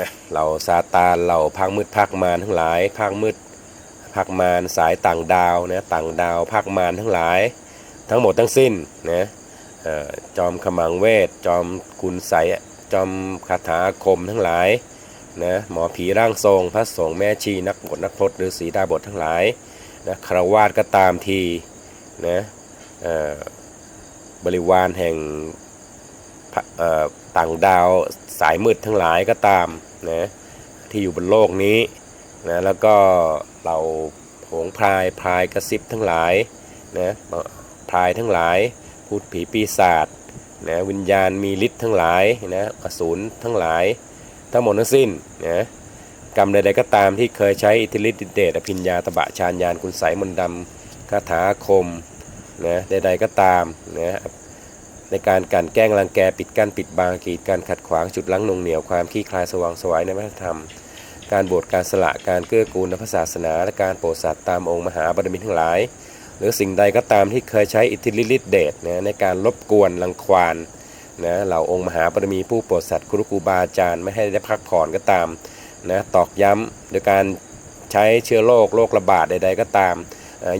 นะเหล่าซาตานเหล่าภาคมืดภาคมารทั้งหลายภาคมืดภาคมารสายต่างดาวนะต่างดาวภาคมารทั้งหลาย ทั้งหมดทั้งสิ้นนะจอมขมังเวท จอมคุณไสยจอมคาถาคมทั้งหลายนะหมอผีร่างทรงพระสงฆ์แม่ชีนักบทนักพรตหรือสีดาบททั้งหลายนะคารวาสก็ตามทีนะบริวารแห่งพระ ต่างดาวสายมืดทั้งหลายก็ตามนะที่อยู่บนโลกนี้นะแล้วก็เราโหงพรายพรายกระซิบทั้งหลายนะพรายทั้งหลายพูดผีปีศาจนะวิญญาณมีฤทธิ์ทั้งหลายนะอสูรทั้งหลาย ทั้งหมดทั้งสิ้นนะกรรมใดๆก็ตามที่เคยใช้อิทธิฤทธิเดชอภิญญาตบะชาญญาณคุณไสยมนต์ดำคาถาอาคมนะใดๆก็ตามนะ ในการกันแกล้งรังแกปิดกั้นปิดบังกีดการขัดขวางจุดลังนงเหนียวความขี้คลายสว่างสวายในวัฒนธรรม การบวชการสละการเกื้อกูลในพระศาสนา และการโปรดสัตว์ตามองค์มหาบารมีทั้งหลาย หรือสิ่งใดก็ตามที่เคยใช้อิทธิฤทธิเดชนะในการรบกวนรังควานนะเหล่าองค์มหาบารมีผู้โปรดสัตว์ครูครูบาอาจารย์ไม่ให้ได้พักผ่อนก็ตามนะตอกย้ำโดยการใช้เชื้อโรคโรคระบาดใด ๆ ก็ตาม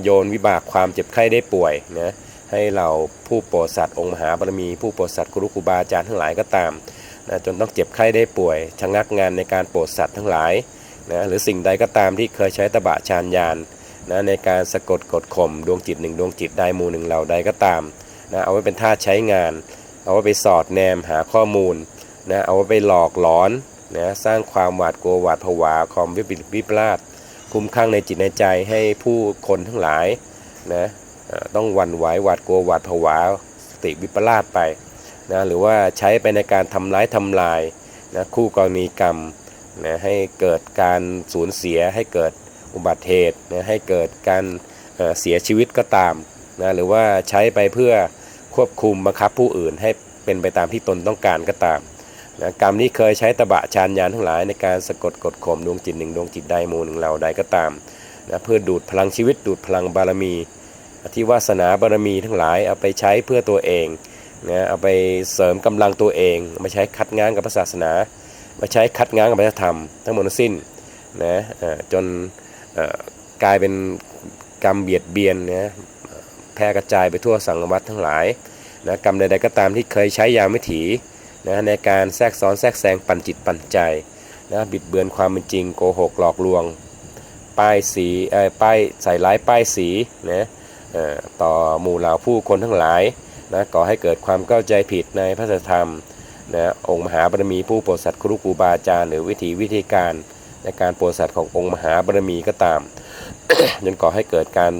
โยนวิบากความเจ็บไข้ได้ป่วยนะ ให้เราผู้โปรดสัตว์องค์มหาบารมีผู้โปรดสัตว์ครูครูบาอาจารย์ทั้งหลายก็ตามนะจนต้องเจ็บไข้ได้ป่วยชะงักงานในการโปรดสัตว์ทั้งหลายนะหรือสิ่งใดก็ตามที่เคยใช้ตบะชานยานนะในการสะกดกดข่มดวงจิตหนึ่งดวงจิตใดมูหนึ่งเหล่าใดก็ตามนะเอาไว้เป็นท่าใช้งาน เอาไว้ไปสอดแนมหาข้อมูลนะเอาไว้ไปหลอกหลอนนะสร้างความหวาดกลัวหวาดผวาความวิปริตวิปลาสคุ้มข้างในจิตในใจให้ผู้คนทั้งหลายนะ ต้องหวั่นไหวหวาดกลัวหวาดผวาสติวิปลาสไปนะหรือว่าใช้ไปในการทำร้ายทำลายนะคู่กรณีกรรมนะให้เกิดการสูญเสียให้เกิดอุบัติเหตุนะให้เกิดการเเสียชีวิตก็ตามนะหรือว่าใช้ไปเพื่อควบคุมบังคับผู้อื่นให้เป็นไปตามที่ตนต้องการก็ตามนะกรรมนี้เคยใช้ตบะชานยานทั้งหลายในการสะกดกดข่มดวงจิตหนึ่งดวงจิตใดมู่หนึ่งเหล่าใดก็ตามนะเพื่อดูดพลังชีวิตดูดพลังบารมี ที่วาสนาบารมีทั้งหลายเอาไปใช้เพื่อตัวเองนะเอาไปเสริมกำลังตัวเองมาใช้คัดง้างกับศาสนา มาใช้คัดง้างกับพระธรรม ทั้งหมดสิ้นนะจนกลายเป็นกรรมเบียดเบียนนะแพร่กระจายไปทั่วสังวัตทั้งหลายนะกรรมใดๆก็ตามที่เคยใช้ยามวิถีนะในการแทรกซ้อนแทรกแซงปั่นจิตปั่นใจนะบิดเบือนความเป็นจริงโกหกหลอกลวง ป้ายสีเอ่อป้ายใส่ร้ายป้ายสีนะ ต่อหมู่เหล่าผู้คนทั้งหลายนะก่อให้เกิดความเข้าใจผิดในพระธรรมนะองค์มหาบารมีผู้โปรดสัตว์ครูครูบาอาจารย์หรือวิธีวิธีการในการโปรดสัตว์ขององค์มหาบารมีก็ตามจนก่อให้เกิดการ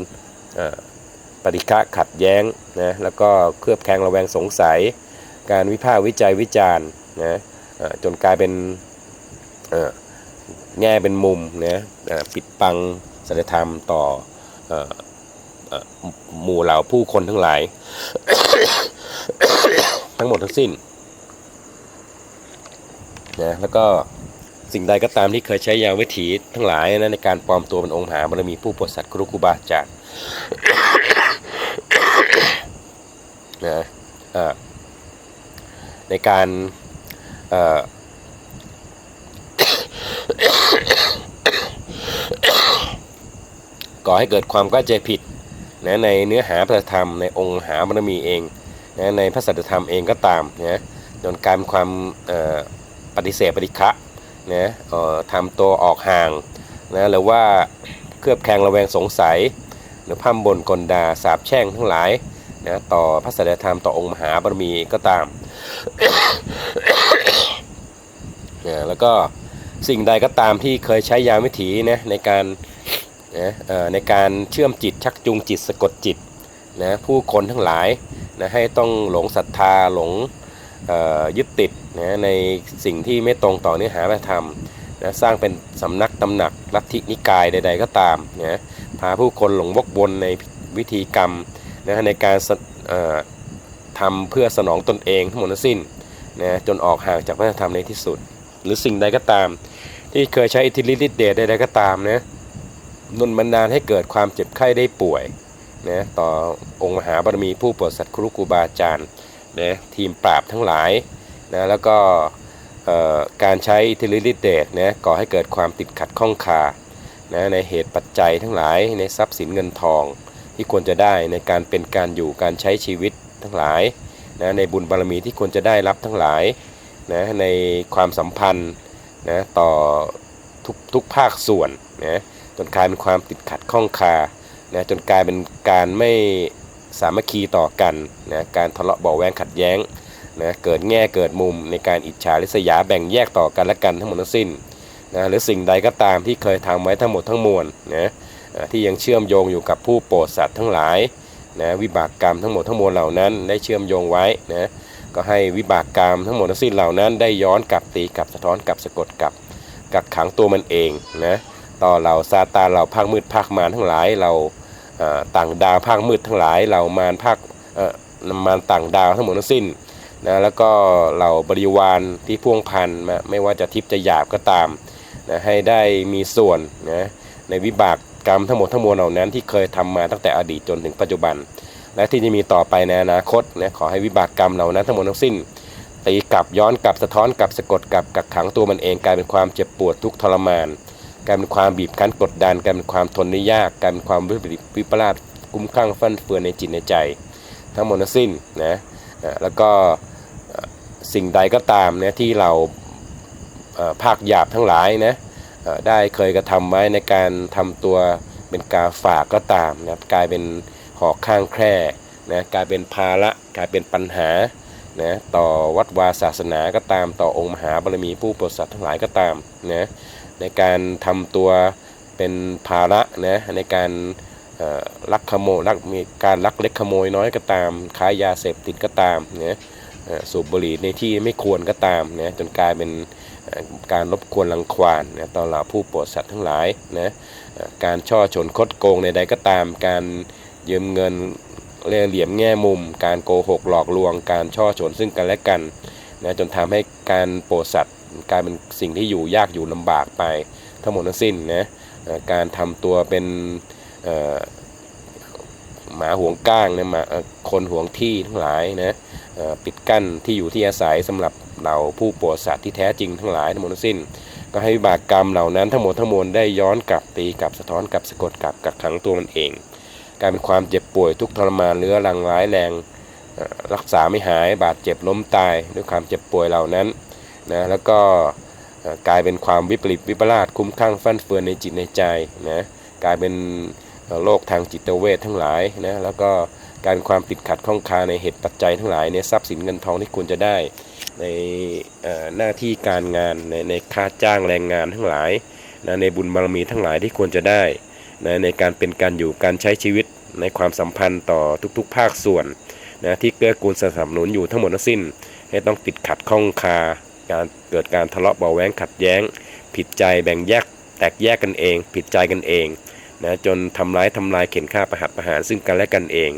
ปฏิฆะขัดแย้งนะแล้วก็เคลือบแคลงระแวงสงสัย การวิพากษ์วิจัยวิจารณ์นะจนกลายเป็นแง่เป็นมุมนะปิดบังสัจธรรมต่ออ หมู่เหล่าผู้คนทั้งหลาย ทั้งหมดทั้งสิ้นนะแล้วก็สิ่งใดก็ตามที่เคยใช้ยาวิถีทั้งหลายนะในการปลอมตัวเป็นองค์มหาบารมีผู้ปรดสัตว์ครูครูบาอาจารย์นะในการก่อให้เกิดความเข้าใจผิด นะในเนื้อหาพระธรรมในองค์มหาบารมีเองนะในพระสัจธรรมเองก็ตามนะจนการความปฏิเสธปฏิฆะนะทำตัวออกห่างนะหรือว่าเคลือบแคลงระแวงสงสัย หรือพร่ำบนกลดาสาบแช่งทั้งหลายนะต่อพระสัจธรรมต่อองค์มหาบารมีก็ตามนะแล้วก็สิ่งใดก็ตามที่เคยใช้ยาวิถีนะในการ นะในการเชื่อมจิตชักจูงจิตสะกดจิตนะผู้คนทั้งหลายนะให้ต้องหลงศรัทธาหลงยึดติดนะในสิ่งที่ไม่ตรงต่อเนื้อหาพระธรรมนะสร้างเป็นสำนักตำหนักลัทธินิกายใด ๆ ก็ตามนะพาผู้คนหลงวกวนในวิธีกรรมนะในการทำเพื่อสนองตนเองทั้งหมดทั้งสิ้นนะจนออกห่างจากพระธรรมในที่สุด หรือสิ่งใดก็ตาม ที่เคยใช้อิทธิฤทธิเดชใดๆก็ตามนะ นุนบันดาลให้เกิดความเจ็บไข้ได้ป่วยนะต่อองค์มหาบารมีผู้โปรดสัตว์ครุครูบาอาจารย์นะทีมปราบทั้งหลายนะแล้วก็การใช้อิทธิฤทธิเดชนะก่อให้เกิดความติดขัดข้องคานะในเหตุปัจจัยทั้งหลายในทรัพย์สินเงินทอง ที่ควรจะได้ในการเป็นการอยู่การใช้ชีวิตทั้งหลายนะในบุญบารมีที่ควรจะได้รับทั้งหลายนะในความสัมพันธ์นะต่อทุกทุกภาคส่วนนะ จนกลายเป็นความติดขัดข้องคานะจนกลายเป็นการไม่สามัคคีต่อกันนะการทะเลาะเบาแวงขัดแย้งนะเกิดแง่เกิดมุมในการอิจฉาริษยาแบ่งแยกต่อกันและกันทั้งหมดทั้งสิ้นนะหรือสิ่งใดก็ตามที่เคยทำไว้ทั้งหมดทั้งมวลนะที่ยังเชื่อมโยงอยู่กับผู้โปรดสัตว์ทั้งหลายนะวิบากกรรมทั้งหมดทั้งมวลเหล่านั้นได้เชื่อมโยงไว้นะก็ให้วิบากกรรมทั้งหมดทั้งสิ้นเหล่านั้นได้ย้อนกลับตีกลับสะท้อนกลับสะกดกลับกักขังตัวมันเองนะ ต่อเราซาตานเราภาคมืดภาคมารทั้งหลายเราต่างดาวภาคมืดทั้งหลาย เรามารภาคมารต่างดาวทั้งหมดทั้งสิ้นนะแล้วก็เหล่าบริวารที่พ่วงพันมาไม่ว่าจะทิพย์จะหยาบก็ตามนะให้ได้มีส่วนนะในวิบากกรรมทั้งหมดทั้งมวลเหล่านั้นที่เคยทำมาตั้งแต่อดีตจนถึงปัจจุบัน และที่จะมีต่อไปในอนาคตนะขอให้วิบากกรรมเหล่านั้นทั้งหมดทั้งสิ้นตีกลับย้อนกลับสะท้อนกลับสะกดกลับกักขังตัวมันเองกลายเป็นความเจ็บปวดทุกทรมาน กลายเป็นความบีบคั้นกดดันกลายเป็นความทนได้ยากกลายเป็นความวิปริตวิปลาสกุ้มข้างฟั่นเฟือนในจิตในใจ ทั้งหมดทั้งสิ้นนะแล้วก็สิ่งใดก็ตามนะที่เราภาคหยาบทั้งหลายนะได้เคยกระทำไว้ในการทำตัวเป็นกาฝากก็ตามนะกลายเป็นหอกข้างแคร่นะกลายเป็นภาระกลายเป็นปัญหานะต่อวัดวาศาสนาก็ตามต่อองค์มหาบารมีผู้ปรดสัตทั้งหลายก็ตามนะ ในการทำตัวเป็นภาระนะในการลักขโมยลักมีการลักเล็กขโมยน้อยก็ตามค้ายาเสพติดก็ตามนะเอ่อสูบบุหรี่ในที่ไม่ควรก็ตามนะจนกลายเป็นการรบกวนรังควานนะต่อเหล่าผู้ปรดสัตว์ทั้งหลายนะการช่อชนคดโกงในใดก็ตาม การยืมเงินเล่เหลี่ยมแง่มุม การโกหกหลอกลวง การช่อชนซึ่งกันและกันนะจนทำให้การโปรดสัตว์ กลายเป็นสิ่งที่อยู่ยากอยู่ลำบากไปทั้งหมดทั้งสิ้นนะการทำตัวเป็นหมาห่วงก้างเนี่ยหมาคนห่วงที่ทั้งหลายนะปิดกั้นที่อยู่ที่อาศัยสำหรับเราผู้โปรดสัตว์ที่แท้จริงทั้งหลายทั้งหมดทั้งสิ้น ก็ให้วิบากกรรมเหล่านั้นทั้งหมดทั้งมวลได้ย้อนกลับตีกลับสะท้อนกลับสะกดกลับกักขังตัวมันเองกลายเป็นความเจ็บป่วยทุกทรมานเรื้อรังร้ายแรงรักษาไม่หายบาดเจ็บล้มตายด้วยความเจ็บป่วยเหล่านั้น นะแล้วก็กลายเป็นความวิปริตวิปลาสคุ้มข้างฟั่นเฟือนในจิตในใจนะกลายเป็นโรคทางจิตเวชทั้งหลายนะแล้วก็การความติดขัดข้องคาในเหตุปัจจัยทั้งหลายในทรัพย์สินเงินทองที่ควรจะได้ในหน้าที่การงานในในค่าจ้างแรงงานทั้งหลายนะในบุญบารมีทั้งหลายที่ควรจะได้นะในการเป็นการอยู่การใช้ชีวิตในความสัมพันธ์ต่อทุกๆ ภาคส่วนนะที่เกื้อกูลสนับสนุนอยู่ทั้งหมดทั้งสิ้น ให้ต้องติดขัดข้องคา การเกิดการทะเลาะเบาะแว้งขัดแย้ง ผิดใจแบ่งแยกแตกแยกกันเอง ผิดใจกันเองนะจนทำร้ายทำลายเข็นฆ่าประหัตประหารซึ่งกันและกันเอง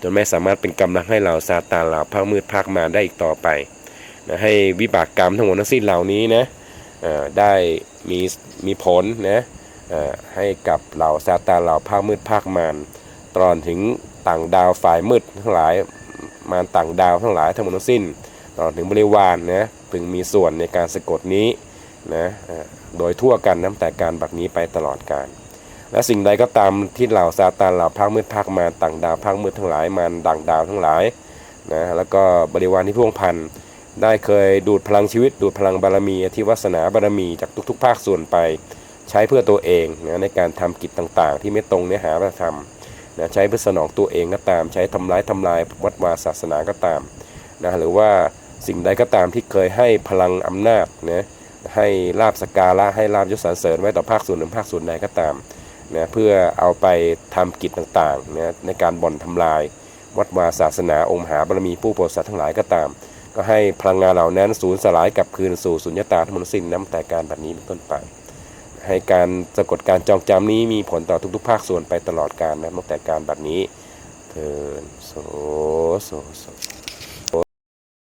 จนไม่สามารถเป็นกำลังให้เราซาตานเหล่าภาคมืดภาคมารได้อีกต่อไปนะให้วิบากกรรมทั้งหมดทั้งสิ้นเหล่านี้นะได้มีมีผลนะให้กับเหล่าซาตานเหล่าภาคมืดภาคมารตลอดถึงต่างดาวฝ่ายมืดทั้งหลายมารต่างดาวทั้งหลายทั้งหมดทั้งสิ้นตลอดถึงบริวารนะึงมีส่วนในการสะกดนี้นะโดยทั่วกันนับแต่การบักนี้ไปตลอดกาลและสิ่งใดก็ตามที่เหล่าซาตานเหล่าภาคมืดภาคมาต่างดาวภาคมืดทั้งหลายมารต่างดาวทั้งหลายนะแล้วก็บริวารที่พ่วงพันได้เคยดูดพลังชีวิต ดูดพลังบารมีอธิวาสนาบารมีจากทุก ๆ ภาคส่วนไป ใช้เพื่อตัวเองนะในการทำกิจต่างๆ ที่ไม่ตรงเนื้อหาพระธรรมนะใช้เพื่อสนองตัวเองก็ตาม ใช้ทำร้ายทำลายวัดวาศาสนาก็ตามนะหรือว่า สิ่งใดก็ตามที่เคยให้พลังอำนาจนะให้ลาบสกการะให้ลาบยศสรรเสริญไว้ต่อภาคส่วนหนึ่งภาคส่วนใดก็ตามนะเพื่อเอาไปทำกิจต่างๆนะในการบ่อนทำลาย วัดวาศาสนาองค์มหาบารมีผู้โปรดสัตว์ทั้งหลายก็ตาม ก็ให้พลังงานเหล่านั้นสูญสลายกลับคืนสู่สุญญตาทั้งหมดสิ้นนับแต่การแบบนี้เป็นต้นไป ให้การสะกดการจองจำนี้มีผลต่อทุกๆ ภาคส่วนไปตลอดการนะนับแต่การแบบนี้เทินโสโสโส